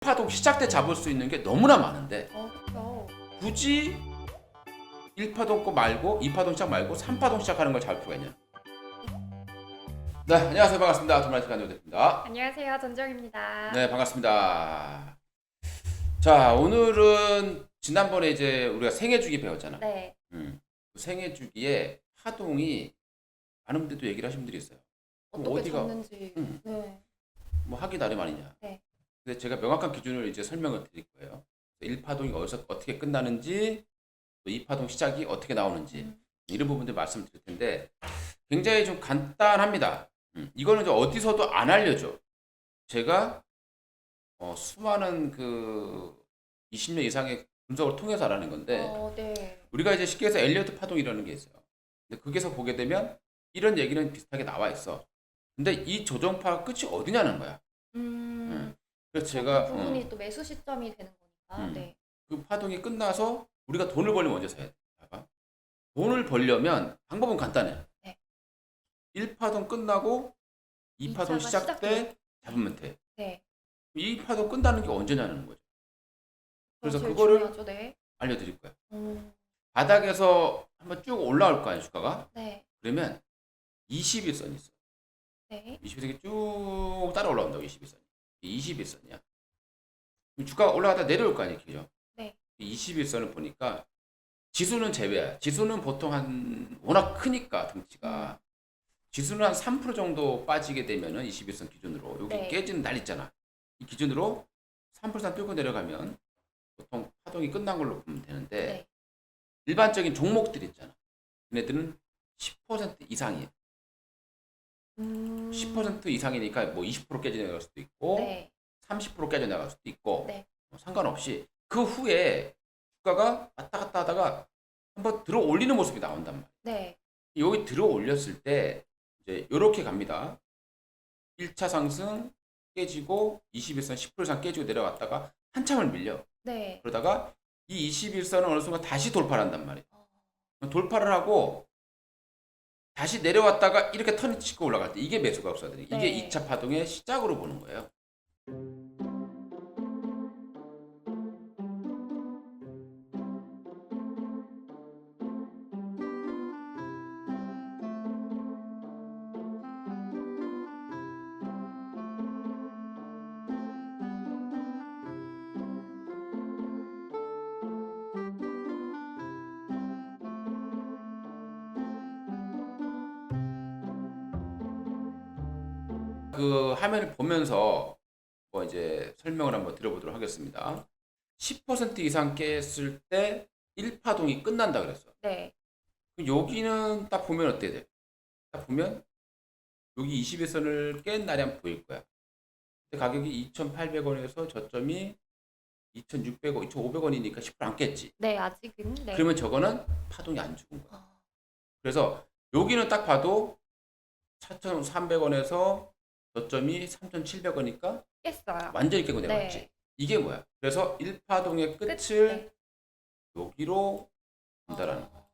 파동 시작 때 잡을 수 있는 게 너무나 많은데 어. 굳이 1파동 거 말고 2파동 시작 말고 3파동 시작하는 걸 잡을 필요가 있냐? 네, 안녕하세요. 반갑습니다. 도마티 간호 대표입니다. 안녕하세요. 전정입니다. 네, 반갑습니다. 자, 오늘은 지난번에 이제 우리가 생애주기 배웠잖아. 네. 음. 그 생애주기에 파동이 많은 분들도 얘기를 하신 분들이 있어요. 그럼 어떻게 어디가- 잡는지. 음. 네. 뭐 하기 나름 아니냐. 네. 근데 제가 명확한 기준을 이제 설명을 드릴 거예요. 1파동이 어디서 어떻게 끝나는지, 또 2파동 시작이 어떻게 나오는지 음. 이런 부분들 말씀드릴 텐데 굉장히 좀 간단합니다. 음, 이거는 이제 어디서도 안 알려줘. 제가 어, 수많은 그 20년 이상의 분석을 통해서 알아낸 건데 어, 네. 우리가 이제 쉽게 해서 엘리어트 파동이라는 게 있어요. 근데 거기서 보게 되면 이런 얘기는 비슷하게 나와 있어. 근데 이 조정파가 끝이 어디냐는 거야. 음. 그래서 그 제가 부분이 어, 또 매수 시점이 되는 거니까. 음. 네. 그 파동이 끝나서 우리가 돈을 벌려면 언제 사야 돼? 봐봐. 돈을 벌려면 방법은 간단해. 네. 1파동 끝나고 2파동 이차가 시작 때 시작돼요? 잡으면 돼. 네. 2파동 끝나는 게 언제냐는 거죠. 그래서 제일 그거를- 중요하죠. 네. 알려드릴 거야. 음. 바닥에서 한번 쭉 올라올 거 아니야, 주가가? 네. 그러면 21선이 있어. 네. 21선이 쭉 따라 올라온다고, 21선이. 21선이야. 주가가 올라가다 내려올 거 아니야, 그죠? 네. 21선을 보니까 지수는 제외야. 지수는 보통 한 워낙 크니까 등치가 지수는 한 3% 정도 빠지게 되면은 21선 기준으로 여기 네. 깨지는 날 있잖아. 이 기준으로 3% 뚫고 내려가면 보통 파동이 끝난 걸로 보면 되는데 네. 일반적인 종목들 있잖아. 얘네들은 10% 이상이에요. 음. 10% 이상이니까 뭐 20% 깨져 나갈 수도 있고 네. 30% 깨져 나갈 수도 있고 네. 뭐 상관없이 그 후에 주가가 왔다 갔다 하다가 한번 들어 올리는 모습이 나온단 말이에요. 네. 여기 들어 올렸을 때 이제 이렇게 갑니다. 1차 상승 깨지고 21선 10% 이상 깨지고 내려왔다가 한참을 밀려. 네. 그러다가 이 21선은 어느 순간 다시 돌파를 한단 말이에요. 어, 돌파를 하고 다시 내려왔다가 이렇게 턴 치고 올라갈 때 이게 매수가 없어야 돼. 이게 네. 2차 파동의 시작으로 보는 거예요. 그 화면을 보면서 뭐 이제 설명을 한번 드려보도록 하겠습니다. 10% 이상 깼을 때 1파동이 끝난다 그랬어. 네. 여기는 딱 보면 어때 돼? 딱 보면 여기 21선을 깬 날이 한번 보일 거야. 근데 가격이 2,800원에서 저점이 2,600원, 2,500원이니까 10%안 깼지. 네. 아직은. 네. 그러면 저거는 파동이 안 죽은 거야. 어, 그래서 여기는 딱 봐도 4,300원에서 저점이 3,700원이니까 깼어요. 완전히 깨고 내려왔지. 네. 이게 뭐야? 그래서 1파동의 끝. 끝을 네. 여기로 본다라는 거야. 어,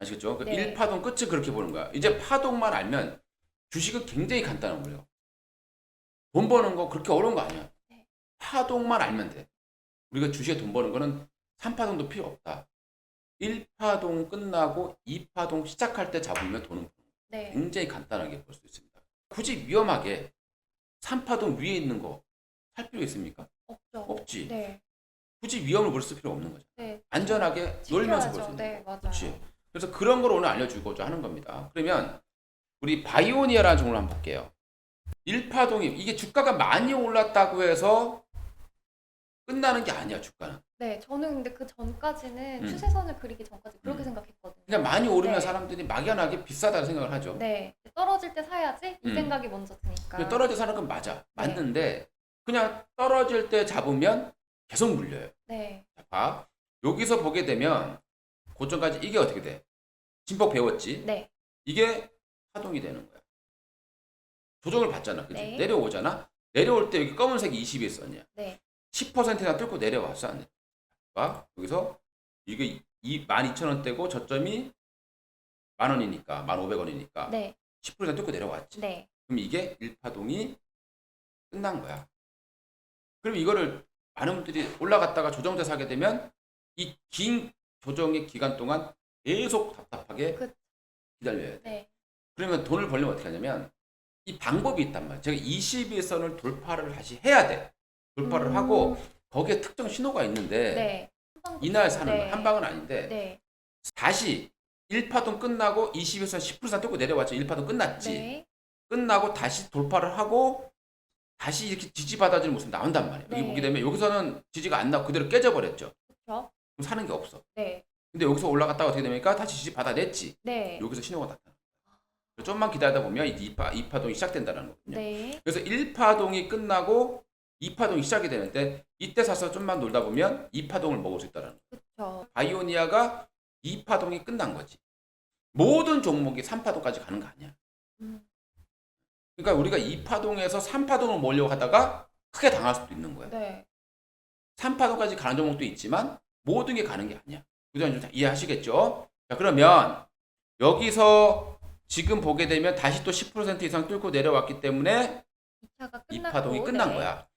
아시겠죠? 그 네. 1파동 끝을 그렇게 보는 거야. 이제 파동만 알면 주식은 굉장히 간단한 거예요. 돈 버는 거 그렇게 어려운 거 아니야. 네. 파동만 알면 돼. 우리가 주식에 돈 버는 거는 3파동도 필요 없다. 1파동 끝나고 2파동 시작할 때 잡으면 돈은 네. 굉장히 간단하게 볼 수 있습니다. 굳이 위험하게 3파동 위에 있는 거 살 필요 있습니까? 없죠. 없지. 네. 굳이 위험을 무릅쓸 필요 없는 거죠. 네. 안전하게 놀면서 볼 수. 있는 네, 거. 맞아요. 그렇지. 그래서 그런 걸 오늘 알려주고자 하는 겁니다. 그러면 우리 바이오니아라는 종목을 한번 볼게요. 1파동이 이게 주가가 많이 올랐다고 해서 끝나는 게 아니야 주가는. 네, 저는 근데 그 전까지는 음. 추세선을 그리기 전까지 그렇게 음. 생각했거든요. 그냥 많이 오르면 네. 사람들이 막연하게 비싸다고 생각을 하죠. 네, 떨어질 때 사야지 이 음. 생각이 먼저 드니까. 떨어져 사는 건 맞아. 네. 맞는데 그냥 떨어질 때 잡으면 계속 물려요. 네, 자, 봐. 여기서 보게 되면 고점까지 이게 어떻게 돼? 진폭 배웠지? 네, 이게 파동이 되는 거야. 조정을 받잖아. 그지? 네. 내려오잖아. 내려올 때 여기 검은색이 21선이야. 네, 10%나 뚫고 내려왔어. 안 돼? 봐. 여기서 이게 이 12,000원대고 저점이 만 원이니까 1,500원이니까 네, 10% 뚫고 내려왔지. 네. 그럼 이게 1파동이 끝난 거야. 그럼 이거를 많은 분들이 올라갔다가 조정돼서 하게 되면 이 긴 조정의 기간 동안 계속 답답하게 그- 기다려야 돼. 네. 그러면 돈을 벌려면 어떻게 하냐면 이 방법이 있단 말이야. 제가 21선을 돌파를 다시 해야 돼. 돌파를 음, 하고 거기에 특정 신호가 있는데 네. 이날 사는 네. 거야. 한 방은 아닌데 네. 다시 1파동 끝나고 21선 10% 뚫고 내려왔죠. 1파동 끝났지. 네. 끝나고 다시 돌파를 하고 다시 이렇게 지지받아주는 모습이 나온단 말이에요. 여기 네. 보게 되면 여기서는 지지가 안 나고 그대로 깨져버렸죠. 그렇죠. 그럼 사는 게 없어. 네. 근데 여기서 올라갔다가 어떻게 됩니까? 다시 지지 받아냈지. 네. 여기서 신호가 나타나. 좀만 기다리다 보면 이 2파, 2파동이 시작된다는 거거든요. 네. 그래서 1파동이 끝나고 2파동이 시작이 되는데 이때 사서 좀만 놀다 보면 2파동을 먹을 수 있다는 거예요. 그렇죠. 바이오니아가 2파동이 끝난 거지. 모든 종목이 3파동까지 가는 거 아니야. 음, 그러니까 우리가 2파동에서 3파동을 몰려고 하다가 크게 당할 수도 있는 거야. 네. 3파동까지 가는 종목도 있지만 모든 게 가는 게 아니야. 그점 좀 이해하시겠죠? 자, 그러면 여기서 지금 보게 되면 다시 또 10% 이상 뚫고 내려왔기 때문에 2차가 이 끝났고 파동이 끝난 네. 거야.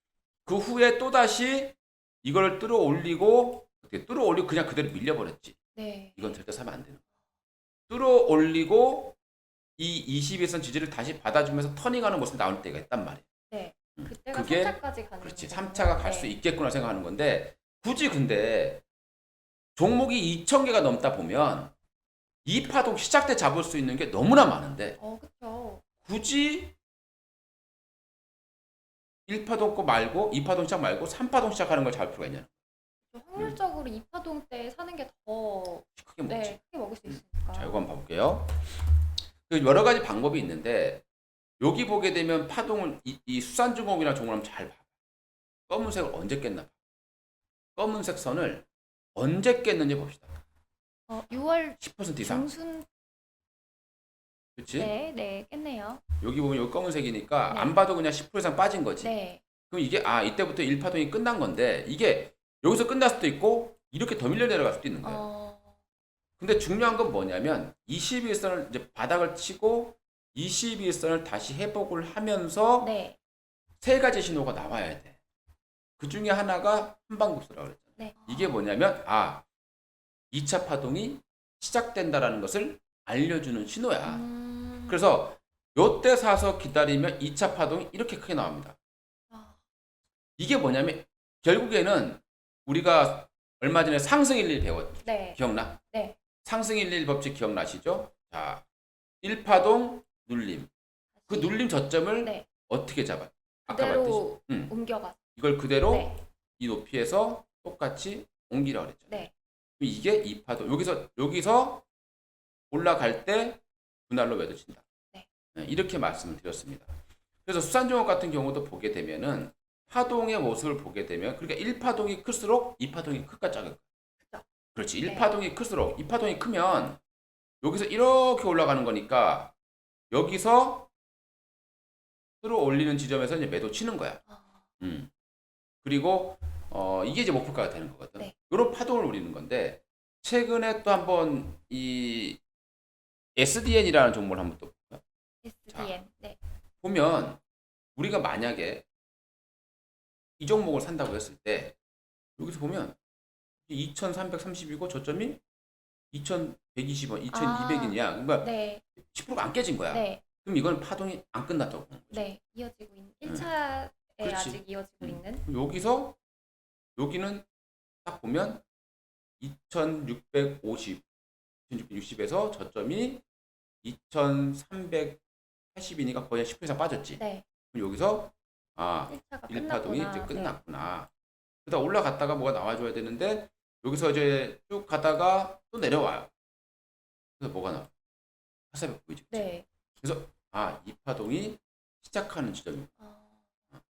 그 후에 또 다시 이걸 뚫어 올리고 어떻게 뚫어 올리고 그냥 그대로 밀려버렸지. 네. 이건 절대 사면 안 되는 거야. 뚫어 올리고 이 21선 지지를 다시 받아주면서 터닝하는 모습이 나올 때가 있단 말이야. 음, 그때가 그게 3차까지 가는 그렇지. 거군요. 3차가 갈 네. 수 있겠구나 생각하는 건데 굳이 근데 종목이 2,000개가 넘다 보면 이 파동 시작 때 잡을 수 있는 게 너무나 많은데 어, 그렇죠. 굳이 1파동 거 말고 2파동 시작 말고 3파동 시작하는 걸 잡을 필요가 있냐? 확률적으로 2파동 때 사는 게 더 크게 먹지. 네, 크게 먹을 수 있으니까. 자, 이거 한번 봐볼게요. 그 여러 가지 방법이 있는데 여기 보게 되면 파동을 이, 이 수산중공이라는 종목을 한번 잘 봐. 검은색을 언제 깼나 봐. 검은색 선을 언제 깼는지 봅시다. 어, 6월 10% 이상. 중순 그렇지? 네, 네, 깼네요. 여기 보면 여기 검은색이니까 네. 안 봐도 그냥 10% 이상 빠진 거지. 네. 그럼 이게 아 이때부터 1파동이 끝난 건데 이게 여기서 끝날 수도 있고 이렇게 더 밀려 내려갈 수도 있는 거예요. 어, 근데 중요한 건 뭐냐면 21선을 이제 바닥을 치고 21선을 다시 회복을 하면서 네. 세 가지 신호가 나와야 돼. 그 중에 하나가 한방급수라고 그랬잖아. 네. 이게 뭐냐면 아 2차 파동이 시작된다라는 것을 알려주는 신호야. 음, 그래서 요때 사서 기다리면 2차 파동이 이렇게 크게 나옵니다. 아, 이게 뭐냐면 결국에는 우리가 얼마 전에 상승 11 배웠 네. 기억나? 네. 상승 11 법칙 기억나시죠? 자, 1파동 눌림. 그 눌림 저점을 네. 어떻게 잡아? 아까 말했듯이 그대로 음. 옮겨가. 이걸 그대로 네. 이 높이에서 똑같이 옮기라고 그랬죠. 네. 그럼 이게 2파동. 여기서 여기서 올라갈 때 분할로 매도 친다. 네. 이렇게 말씀을 드렸습니다. 그래서 수산종업 같은 경우도 보게 되면은 파동의 모습을 보게 되면 그러니까 1파동이 클수록 2파동이 클까 작을까? 그렇지. 네. 1파동이 클수록 2파동이 크면 여기서 이렇게 올라가는 거니까 여기서 끌어 올리는 지점에서 이제 매도 치는 거야. 아, 음. 그리고 어, 이게 이제 목표가가 되는 거거든. 네. 이런 파동을 노리는 건데 최근에 또 한번 이 SDN이라는 종목을 한번 또 볼까요? SDN. 네. 보면 우리가 만약에 이 종목을 산다고 했을 때 여기서 보면 2,330이고 저점이 2,120원, 2,200원이야. 그러니까 네. 10%가 안 깨진 거야. 네. 그럼 이건 파동이 안 끝났다고 보는 거지. 네. 이어지고 있는 음. 1차에 그렇지. 아직 이어지고 음. 있는. 그럼 여기서 여기는 딱 보면 2,650, 2,660에서 저점이 2,380이니까 거의 10% 이상 빠졌지. 네. 그럼 여기서 아 1차가 1파동이 끝났구나. 이제 네. 끝났구나. 그러다 올라갔다가 뭐가 나와줘야 되는데 여기서 이제 쭉 가다가 또 내려와요. 그래서 뭐가 나와? 화살표 보이지? 네. 아, 이 파동이 시작하는 지점이고 아,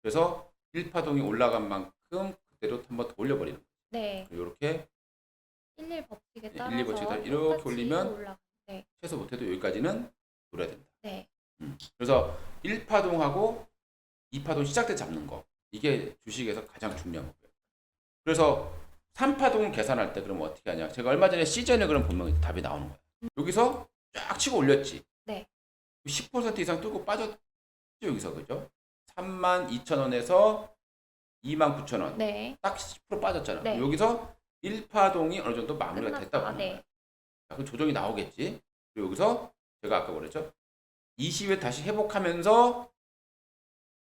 그래서 1파동이 올라간 만큼 그대로 한번 더 올려버리는 거예요. 네. 이렇게 11 법칙에 네, 따라서 11 법칙에 따라 이렇게 올리면 올라. 네. 최소 못해도 여기까지는 노려야 된다. 네. 그래서 1파동하고 2파동 시작 때 잡는 거 이게 주식에서 가장 중요한 거고요. 그래서 3파동을 계산할 때 그러면 어떻게 하냐? 제가 얼마 전에 시즌에 그럼 보면 답이 나오는 거예요. 여기서 쫙 치고 올렸지. 네. 10% 이상 뚫고 빠졌죠 여기서 그죠? 32,000원에서 29,000원. 네. 딱 10% 빠졌잖아. 네. 여기서 1파동이 어느 정도 마무리가 끝났다. 됐다 보는 네. 자, 그 조정이 나오겠지. 그리고 여기서 제가 아까 그랬죠. 20에 다시 회복하면서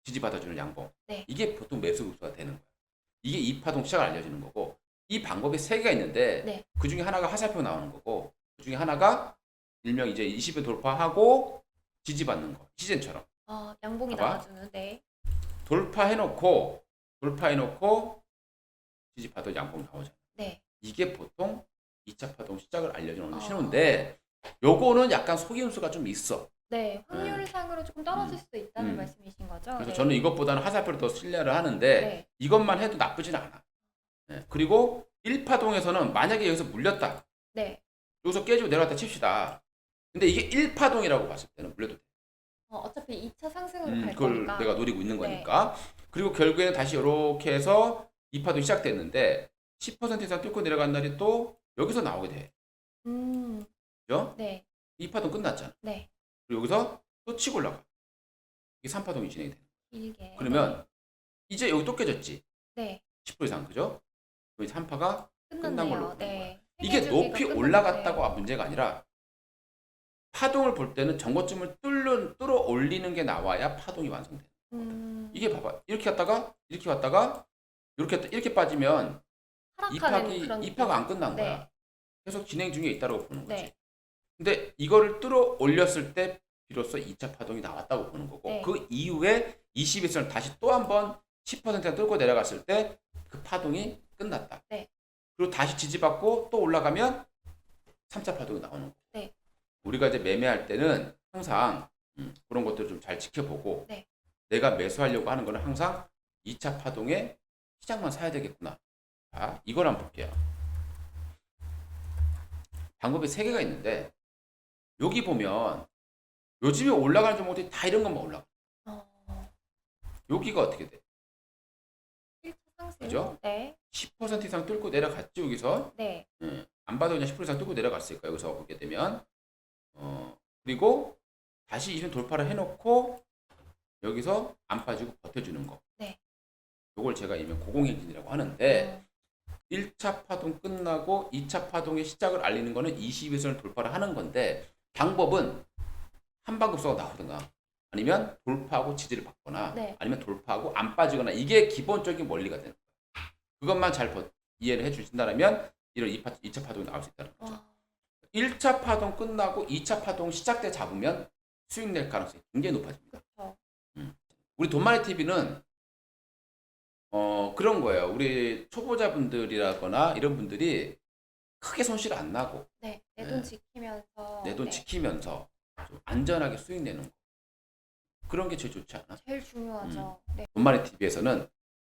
지지 받아주는 양봉. 네. 이게 보통 매수 급수가 되는 거야. 이게 2파동 시작을 알려주는 거고 이 방법이 세 개가 있는데 네. 그 중에 하나가 화살표 나오는 거고 그 중에 하나가 일명 이제 20에 돌파하고 지지 받는 거. 시즌처럼. 어, 양봉이 봐봐. 나와주는. 네. 돌파해놓고 돌파해놓고 지지 받아 양봉 나오잖아. 네. 이게 보통 2차 파동 시작을 알려주는 어. 신호인데 요거는 약간 속임수가 좀 있어. 네. 확률상으로 조금 떨어질 음. 수도 있다는 음. 말씀이신 거죠? 그래서 네. 저는 이것보다는 화살표를 더 신뢰를 하는데 네. 이것만 해도 나쁘진 않아. 네. 그리고 1파동에서는 만약에 여기서 물렸다. 네. 여기서 깨지고 내려갔다 칩시다. 근데 이게 1파동이라고 봤을 때는 물려도 돼. 어, 어차피 2차 상승으로 음, 갈 그걸 거니까. 내가 노리고 있는 네. 거니까. 그리고 결국에는 다시 이렇게 해서 2파동이 시작됐는데 10% 이상 뚫고 내려간 날이 또 여기서 나오게 돼. 음. 그죠? 네. 2파동 끝났잖아. 네. 그리고 여기서 또 치고 올라가. 이게 3파동이 진행이 돼. 길게. 그러면 이제 여기 또 깨졌지. 네. 10% 이상 그죠? 그럼 3파가 끝난 걸로 끝났네요. 보는 네. 이게 세계 높이 주기가 올라갔다고 끝났네요. 문제가 아니라 파동을 볼 때는 정고점을 뚫는 뚫어 올리는 게 나와야 파동이 완성돼. 음. 이게 봐봐. 이렇게 갔다가 이렇게 왔다가 이렇게 이렇게 빠지면 하락하는 이파기 그런 이파가 안 끝난 네. 거야. 계속 진행 중에 있다고 보는 거지. 네. 근데 이거를 뚫어 올렸을 때 비로소 2차 파동이 나왔다고 보는 거고 네. 그 이후에 20에서는 다시 또 한 번 10%가 뚫고 내려갔을 때 그 파동이 끝났다. 네. 그리고 다시 지지받고 또 올라가면 3차 파동이 나오는 거고. 네. 우리가 이제 매매할 때는 항상 음, 그런 것들을 좀 잘 지켜보고 네. 내가 매수하려고 하는 거는 항상 2차 파동에 시장만 사야 되겠구나. 자, 이걸 한번 볼게요. 방법이 세 개가 있는데 여기 보면 요즘에 올라가는 종목들이 다 이런 것만 올라가. 어. 여기가 어떻게 돼? 1차 상승. 그죠? 네. 10% 이상 뚫고 내려갔지 여기서. 네. 예, 안 봐도 그냥 10% 이상 뚫고 내려갔을까 여기서 보게 되면. 어, 그리고 다시 이런 돌파를 해놓고 여기서 안 빠지고 버텨주는 거. 네. 요걸 제가 일명 고공행진이라고 하는데 어. 1차 파동 끝나고 2차 파동의 시작을 알리는 거는 20에서는 돌파를 하는 건데 방법은 한방급소가 나오든가 아니면 돌파하고 지지를 받거나 네. 아니면 돌파하고 안 빠지거나 이게 기본적인 원리가 되는 거예요. 그것만 잘 버- 이해를 해 주신다면 이런 2파, 2차 파동이 나올 수 있다는 거죠. 와. 1차 파동 끝나고 2차 파동 시작 때 잡으면 수익 낼 가능성이 굉장히 높아집니다. 그렇죠. 우리 돈마리 TV는 어 그런 거예요. 우리 초보자분들이라거나 이런 분들이 크게 손실 안 나고 네. 내 돈 네. 지키면서 내 돈 네. 지키면서 좀 안전하게 수익 내는 거 그런 게 제일 좋지 않아? 제일 중요하죠. 음. 네. 돈마리 TV에서는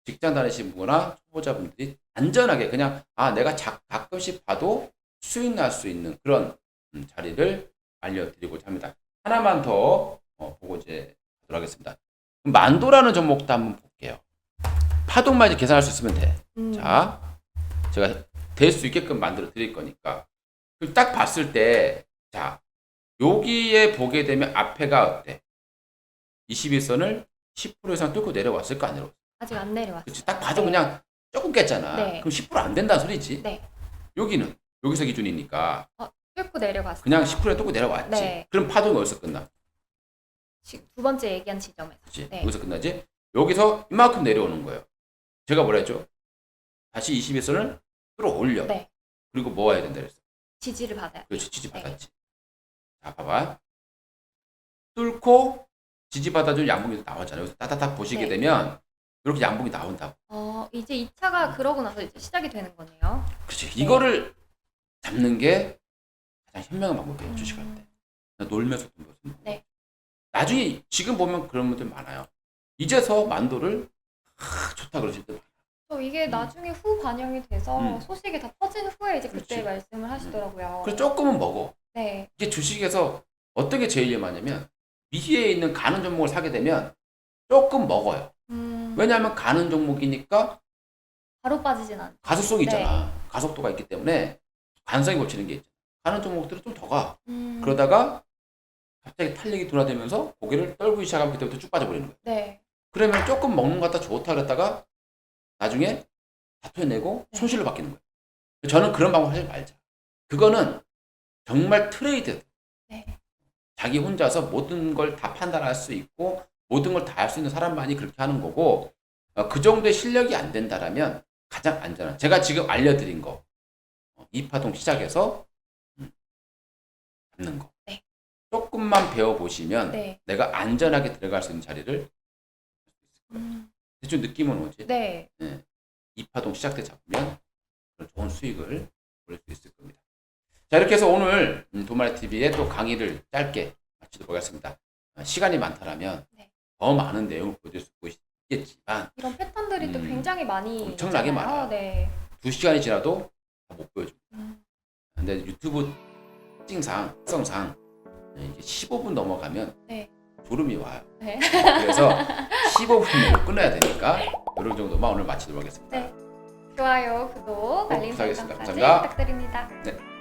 직장 다니시는 분이나 초보자분들이 안전하게 그냥 아 내가 자, 가끔씩 봐도 수익 날 수 있는 그런 음, 자리를 알려드리고자 합니다. 하나만 더 어, 보고 이제 하겠습니다. 그럼 만도라는 종목도 한번 볼게요. 파동만 이제 계산할 수 있으면 돼. 음. 자, 제가 될 수 있게끔 만들어 드릴 거니까. 그럼 딱 봤을 때, 자, 여기에 보게 되면 앞에가 어때? 21선을 10% 이상 뚫고 내려왔을까 안 내려왔을까? 아직 안 내려왔어요. 그렇지. 딱 봐도 네. 그냥 조금 깼잖아. 네. 그럼 10%안 된다는 소리지. 네. 여기는 여기서 기준이니까 뚫고 내려갔어요. 그냥 10%에 뚫고 내려왔지. 네. 그럼 파동이 어디서 끝나? 지- 두 번째 얘기한 지점에서. 그렇지. 네. 여기서 끝나지. 여기서 이만큼 내려오는 거예요. 제가 뭐라 했죠? 다시 21선을 끌어 올려. 네. 그리고 뭐 해야 된다 그랬어? 지지를 받아요. 그렇지 지지 네. 받았지. 자 봐봐. 뚫고 지지 받아준 양봉이 나왔잖아요. 여기서 따다닥 보시게 네. 되면 이렇게 양봉이 나온다고. 어, 이제 2차가 그러고 나서 이제 시작이 되는 거네요. 그렇지. 네. 이거를 잡는 게 가장 현명한 방법이에요. 주식할 음. 때. 그냥 놀면서 돈 거. 네. 나중에 지금 보면 그런 분들 많아요. 이제서 만도를 아, 좋다 그러실 때 많아요. 또 이게 음. 나중에 후 반영이 돼서 음. 소식이 다 퍼진 후에 이제 그때 그렇지. 말씀을 하시더라고요. 그래서 조금은 먹어. 네. 이게 주식에서 어떻게 제일 위험하냐면 위에 있는 가는 종목을 사게 되면 조금 먹어요. 음, 왜냐하면 가는 종목이니까 바로 빠지진 않죠. 가속성이 있잖아. 네. 가속도가 있기 때문에 관성이 고치는 게 있잖아. 가는 종목들은 좀 더 가. 음, 그러다가 갑자기 탄력이 돌아되면서 고개를 떨고 시작하면 그때부터 쭉 빠져버리는 거야. 네. 그러면 조금 먹는 것 같다 좋다 그랬다가 나중에 다 토해내고 네. 손실로 바뀌는 거예요. 저는 그런 방법 하지 말자. 그거는 정말 트레이드. 네. 자기 혼자서 모든 걸 다 판단할 수 있고 모든 걸 다 할 수 있는 사람만이 그렇게 하는 거고 어, 그 정도의 실력이 안 된다라면 가장 안전한 제가 지금 알려드린 거 어, 이파동 시작해서 음, 잡는 거 네. 조금만 배워보시면 네. 내가 안전하게 들어갈 수 있는 자리를 음, 대충 느낌은 오지 네. 이파동 시작 때 잡으면 좋은 수익을 올릴 수 있을 겁니다. 자 이렇게 해서 오늘 음, 도마리 TV의 또 강의를 짧게 마치도록 하겠습니다. 어, 시간이 많다라면 네. 더 많은 내용을 보여줄 수 있겠지만 이런 패턴들이 또 음, 굉장히 많이 엄청나게 있잖아요. 많아요. 네. 두 시간이 지나도 다 못 보여줍니다. 음, 근데 유튜브 특징상, 특성상 이게 15분 넘어가면 네. 졸음이 와요. 네. 그래서 15분 내로 끊어야 되니까 이런 정도만 오늘 마치도록 하겠습니다. 네. 좋아요, 구독, 알림. 설정까지 감사합니다. 부탁드립니다. 네.